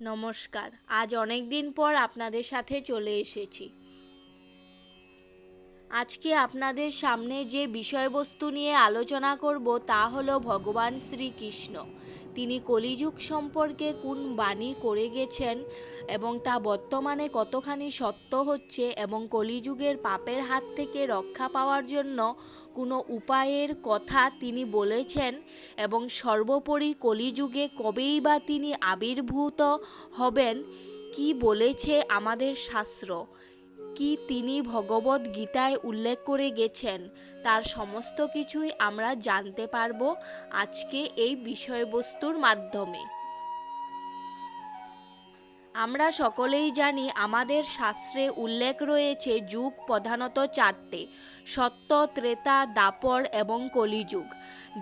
নমস্কার। আজ অনেক দিন পর আপনাদের সাথে চলে এসেছি। আজকে আপনাদের সামনে যে বিষয়বস্তু নিয়ে আলোচনা করব তা হলো ভগবান শ্রীকৃষ্ণ। তিনি কলিযুগ সম্পর্কে কোন বাণী করে গেছেন এবং তা বর্তমানে কতখানি সত্য হচ্ছে এবং কলিযুগের পাপের হাত থেকে রক্ষা পাওয়ার জন্য কোনো উপায়ের কথা তিনি বলেছেন এবং সর্বোপরি কলিযুগে কবেই বা তিনি আবির্ভূত হবেন, কি বলেছে আমাদের শাস্ত্র? কি তিনি ভগবত গীতায় উল্লেখ করে গেছেন, তার সমস্ত কিছুই আমরা জানতে পারব আজকে এই বিষয়বস্তুর মাধ্যমে। আমরা সকলেই জানি আমাদের শাস্ত্রে উল্লেখ রয়েছে যুগ প্রধানত চারটে, সত্য, ত্রেতা, দাপর এবং কলিযুগ।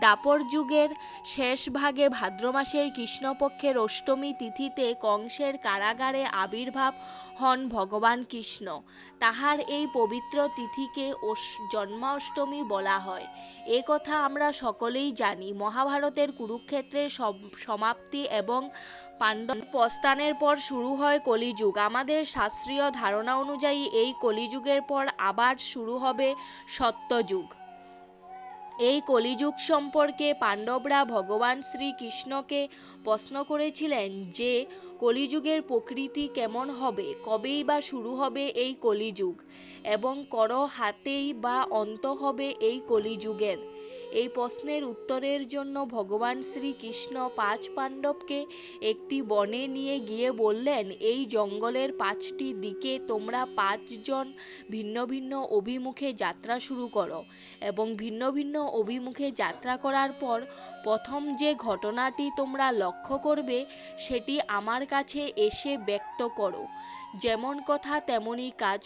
দাপর যুগের শেষ ভাগে ভাদ্র মাসের কৃষ্ণপক্ষের অষ্টমী তিথিতে কংসের কারাগারে আবির্ভাব হন ভগবান কৃষ্ণ। তাহার এই পবিত্র তিথিকে জন্মাষ্টমী বলা হয়। এ কথা আমরা সকলেই জানি। মহাভারতের কুরুক্ষেত্রের সমাপ্তি এবং পাণ্ডব প্রস্থানের পর শুরু হয় কলিযুগ। আমাদের শাস্ত্রীয় ধারণা অনুযায়ী এই কলিযুগের পর আবার শুরু হবে সত্যযুগ। এই কলিযুগ সম্পর্কে পাণ্ডবরা ভগবান শ্রীকৃষ্ণকে প্রশ্ন করেছিলেন যে, কলিযুগের প্রকৃতি কেমন হবে? কবেই বা শুরু হবে এই কলিযুগ? এবং কর হাতেই বা অন্ত হবে এই কলিযুগের? এই প্রশ্নের উত্তরের জন্য ভগবান শ্রীকৃষ্ণ পাঁচ পাণ্ডবকে একটি বনে নিয়ে গিয়ে বললেন, এই জঙ্গলের পাঁচটি দিকে তোমরা পাঁচজন ভিন্ন ভিন্ন অভিমুখে যাত্রা শুরু করো। এবং ভিন্ন ভিন্ন অভিমুখে যাত্রা করার পর প্রথম যে ঘটনাটি তোমরা লক্ষ্য করবে, সেটি আমার কাছে এসে ব্যক্ত করো। যেমন কথা তেমনই কাজ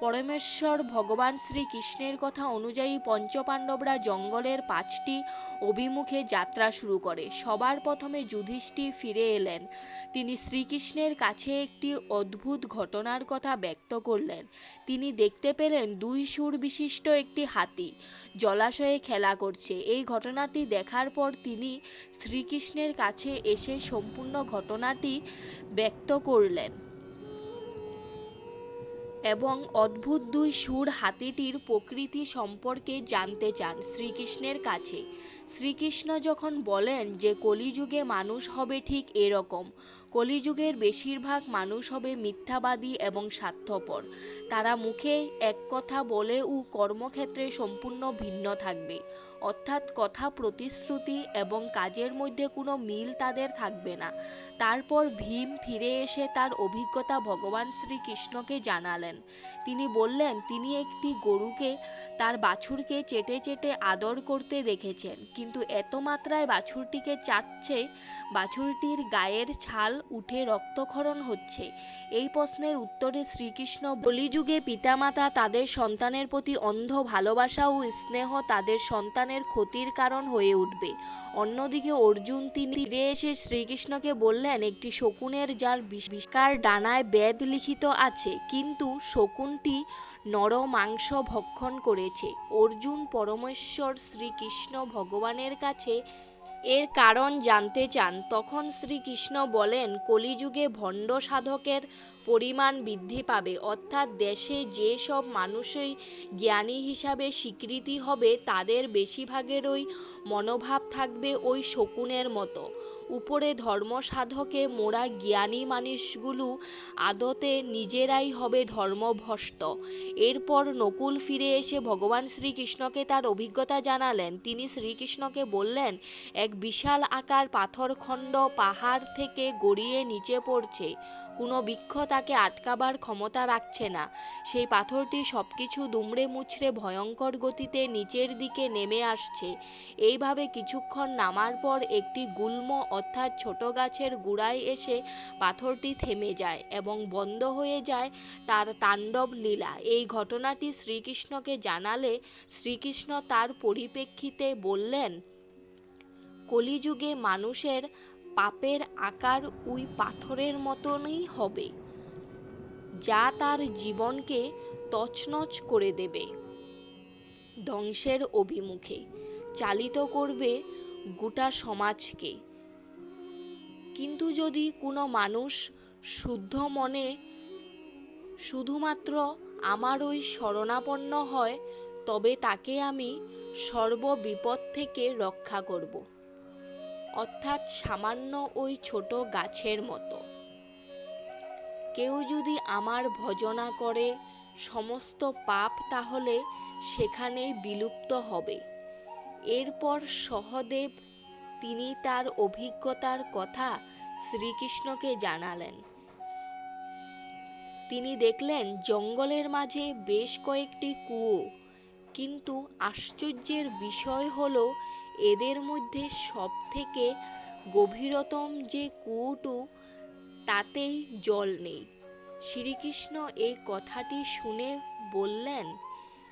পরমেশ্বর ভগবান শ্রীকৃষ্ণের কথা অনুযায়ী পঞ্চপাণ্ডবরা জঙ্গলের পাঁচটি অভিমুখে যাত্রা শুরু করে। সবার প্রথমে যুধিষ্ঠি ফিরে এলেন। তিনি শ্রীকৃষ্ণের কাছে একটি অদ্ভুত ঘটনার কথা ব্যক্ত করলেন। তিনি দেখতে পেলেন দুই সুর বিশিষ্ট একটি হাতি জলাশয়ে খেলা করছে। এই ঘটনাটি দেখার পর তিনি শ্রীকৃষ্ণের কাছে এসে সম্পূর্ণ ঘটনাটি ব্যক্ত করলেন। এবং অদ্ভুত দুই সুর হাতিটির প্রকৃতি সম্পর্কে জানতে চান শ্রীকৃষ্ণের কাছে। শ্রীকৃষ্ণ যখন বলেন যে কলিযুগে মানুষ হবে ঠিক এরকম, কলিযুগের বেশিরভাগ মানুষ হবে মিথ্যাবাদী এবং স্বার্থপর। তারা মুখে এক কথা বলেও কর্মক্ষেত্রে সম্পূর্ণ ভিন্ন থাকবে। অর্থাৎ কথা প্রতিশ্রুতি এবং কাজের মধ্যে কোনো মিল তাদের থাকবে না। তারপর ভীম ফিরে এসে তার অভিজ্ঞতা ভগবান শ্রীকৃষ্ণকে জানালেন। তিনি বললেন, তিনি একটি গরুকে তার বাছুরকে চেটে চেটে আদর করতে দেখেছেন, কিন্তু এত মাত্রায় বাছুরটিকে চাটছে, বাছুরটির গায়ের ছাল উঠে রক্তক্ষরণ হচ্ছে। এই প্রশ্নের উত্তরে শ্রীকৃষ্ণ বলিযুগে পিতামাতা তাদের সন্তানের প্রতি অন্ধ ভালোবাসা ও স্নেহ তাদের সন্তানের ক্ষতির কারণ হয়ে উঠবে। অন্যদিকে অর্জুন তিনি ফিরে এসে শ্রীকৃষ্ণকে বললেন, একটি শকুনের যার বিষ্কার ডানায় বেদ লিখিত আছে, কিন্তু শকুনটি নর মাংস ভক্ষণ করেছে। অর্জুন পরমেশ্বর শ্রীকৃষ্ণ ভগবানের কাছে এর কারণ জানতে চান, তখন শ্রীকৃষ্ণ বলেন, কলিযুগে ভণ্ড সাধকের পরিমাণ বৃদ্ধি পাবে, অর্থাৎ দেশে যে সব মানুষই জ্ঞানী হিসাবে স্বীকৃতি হবে, তাদের বেশিরভাগেরই মনোভাব থাকবে ওই শকুনের মতো। উপরে ধর্ম সাধকে মোরা জ্ঞানী মানুষগুলো আদতে নিজেরাই হবে ধর্মভ্রষ্ট। এরপর নকুল ফিরে এসে ভগবান শ্রীকৃষ্ণকে তার অভিজ্ঞতা জানালেন। তিনি শ্রীকৃষ্ণকে বললেন, এক বিশাল আকার পাথরখণ্ড পাহাড় থেকে গড়িয়ে নিচে পড়ছে। কোনো বৃক্ষ তাকে আটকাবার ক্ষমতা রাখছে না। সেই পাথরটি সব কিছু দুমড়ে মুচড়ে ভয়ঙ্কর গতিতে নিচের দিকে নেমে আসছে। এইভাবে কিছুক্ষণ নামার পর একটি গুল্ম অর্থাৎ ছোট গাছের গুড়ায় এসে পাথরটি থেমে যায় এবং বন্ধ হয়ে যায় তার তাণ্ডব লীলা। এই ঘটনাটি শ্রীকৃষ্ণকে জানালে শ্রীকৃষ্ণ তার পরিপ্রেক্ষিতে বললেন, কলিযুগে মানুষের পাপের আকার ওই পাথরের মতনই হবে, যা তার জীবনকে তছনছ করে দেবে। ধ্বংসের অভিমুখে চালিত করবে গোটা সমাজকে। কিন্তু যদি কোনো মানুষ শুদ্ধ মনে শুধুমাত্র আমার ওই শরণাপন্ন হয়, তবে তাকে আমি সর্ববিপদ থেকে রক্ষা করব। অর্থাৎ সামান্য ওই ছোট গাছের মতো। কেউ যদি আমার ভজনা করে সমস্ত পাপ তাহলে সেখানেই বিলুপ্ত হবে। এরপর সহদেব তিনি তার অভিজ্ঞতার কথা শ্রীকৃষ্ণকে জানালেন। তিনি দেখলেন জঙ্গলের মাঝে বেশ কয়েকটি কুয়ো, কিন্তু আশ্চর্যের বিষয় হলো এদের মধ্যে সবথেকে গভীরতম যে কুয়োটু, তাতেই জল নেই। শ্রীকৃষ্ণ এই কথাটি শুনে বললেন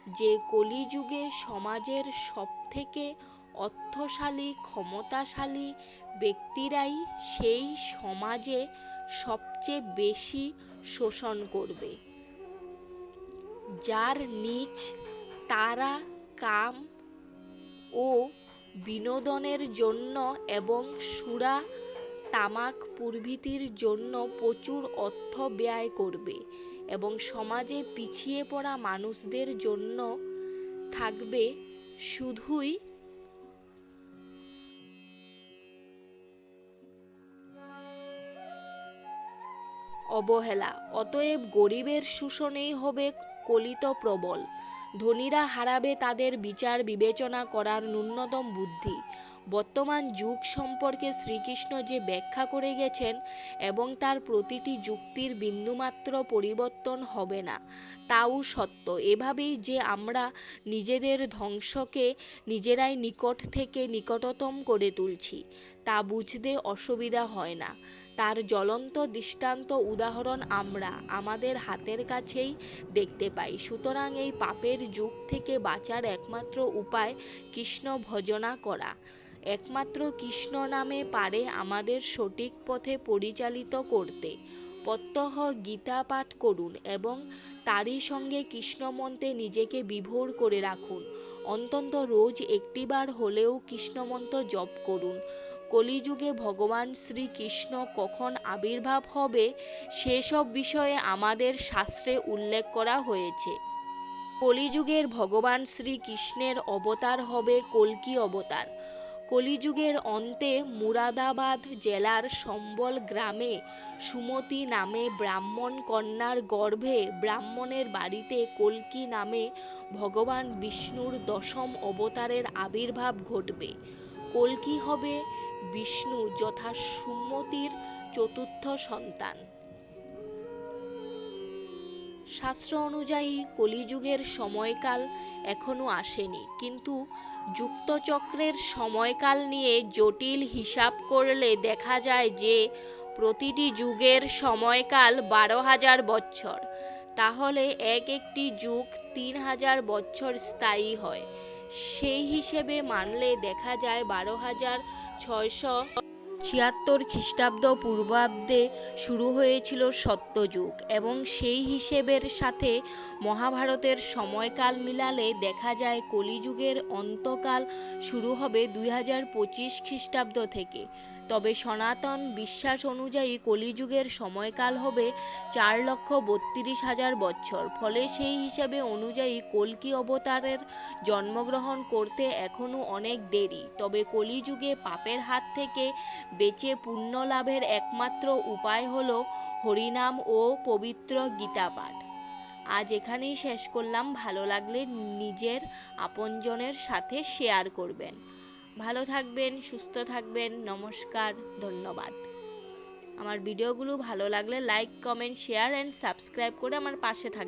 যে, কলিযুগে সমাজের সবথেকে অর্থশালী, ক্ষমতাশালী ব্যক্তিরাই সেই সমাজে সবচেয়ে বেশি শোষণ করবে। যার নিচ তারা, কাম ও বিনোদনের জন্য এবং সুরা তামাক প্রভৃতির জন্য প্রচুর অর্থ ব্যয় করবে এবং সমাজে পিছিয়ে পড়া মানুষদের জন্য থাকবে শুধুই অবহেলা। অতএব গরিবের শোষণেই হবে কলিত প্রবল ধনীরা হারাবে তাদের বিচার বিবেচনা করার ন্যূনতম বুদ্ধি। বর্তমান যুগ সম্পর্কে শ্রীকৃষ্ণ যে ব্যাখ্যা করে গেছেন এবং তার প্রতিটি যুক্তির বিন্দুমাত্র পরিবর্তন হবে না, তাও সত্য। এভাবেই যে আমরা নিজেদের ধ্বংসকে নিজেরাই নিকট থেকে নিকটতম করে তুলছি, তা বুঝতে অসুবিধা হয় না। তার জ্বলন্ত দৃষ্টান্ত উদাহরণ আমরা আমাদের হাতের কাছেই দেখতে পাই। সুতরাং এই পাপের যুগ থেকে বাঁচার একমাত্র উপায় কৃষ্ণ ভজনা করা। একমাত্র কৃষ্ণ নামে পারে আমাদের সঠিক পথে পরিচালিত করতে। প্রত্যহ গীতা পাঠ করুন এবং তারই সঙ্গে কৃষ্ণ মন্ত্রে নিজেকে বিভোর করে রাখুন। অন্তত রোজ একটিবার হলেও কৃষ্ণমন্ত্র জপ করুন। কলিযুগে ভগবান শ্রীকৃষ্ণ কখন আবির্ভাব হবে, সেসব বিষয়ে আমাদের শাস্ত্রে উল্লেখ করা হয়েছে। কলিযুগের ভগবান শ্রীকৃষ্ণের অবতার হবে কল্কি অবতার। কলিযুগের অন্তে মুরাদাবাদ জেলার সম্বল গ্রামে সুমতি নামে ব্রাহ্মণ কন্যার গর্ভে ব্রাহ্মণের বাড়িতে কল্কি নামে ভগবান বিষ্ণুর দশম অবতারের আবির্ভাব ঘটবে। কল্কি হবে বিষ্ণু যথা সুমতির চতুর্থ সন্তান। শাস্ত্র অনুযায়ী কলিযুগের সময়কাল এখনও আসেনি, কিন্তু যুক্তচক্রের সময়কাল নিয়ে জটিল হিসাব করলে দেখা যায় যে প্রতিটি যুগের সময়কাল বারো হাজার বছর তাহলে এক একটি যুগ তিন হাজার বছর স্থায়ী হয়। সেই হিসেবে মানলে দেখা যায় বারো হাজার ছয়শো ছিয়াত্তর খ্রিস্টাব্দ পূর্বাব্দে শুরু হয়েছিল সত্যযুগ এবং সেই হিসেবের সাথে মহাভারতের সময়কাল মিলালে দেখা যায় কলিযুগের অন্তকাল শুরু হবে দুই হাজার পঁচিশ খ্রিস্টাব্দ থেকে। তবে সনাতন বিশ্বাস অনুযায়ী কলিযুগের সময়কাল হবে চার লক্ষ বত্রিশ হাজার বছর ফলে সেই হিসাবে অনুযায়ী কল্কি অবতারের জন্মগ্রহণ করতে এখনও অনেক দেরি। তবে কলিযুগে পাপের হাত থেকে বেঁচে পুণ্য লাভের একমাত্র উপায় হল হরিনাম ও পবিত্র গীতা পাঠ আজ এখানেই শেষ করলাম। ভালো লাগলে নিজের আপনজনের সাথে শেয়ার করবেন। ভালো থাকবেন, সুস্থ থাকবেন, নমস্কার, ধন্যবাদ। আমার ভিডিওগুলো ভালো লাগলে like comment share and subscribe করে আমার পাশে থাকবেন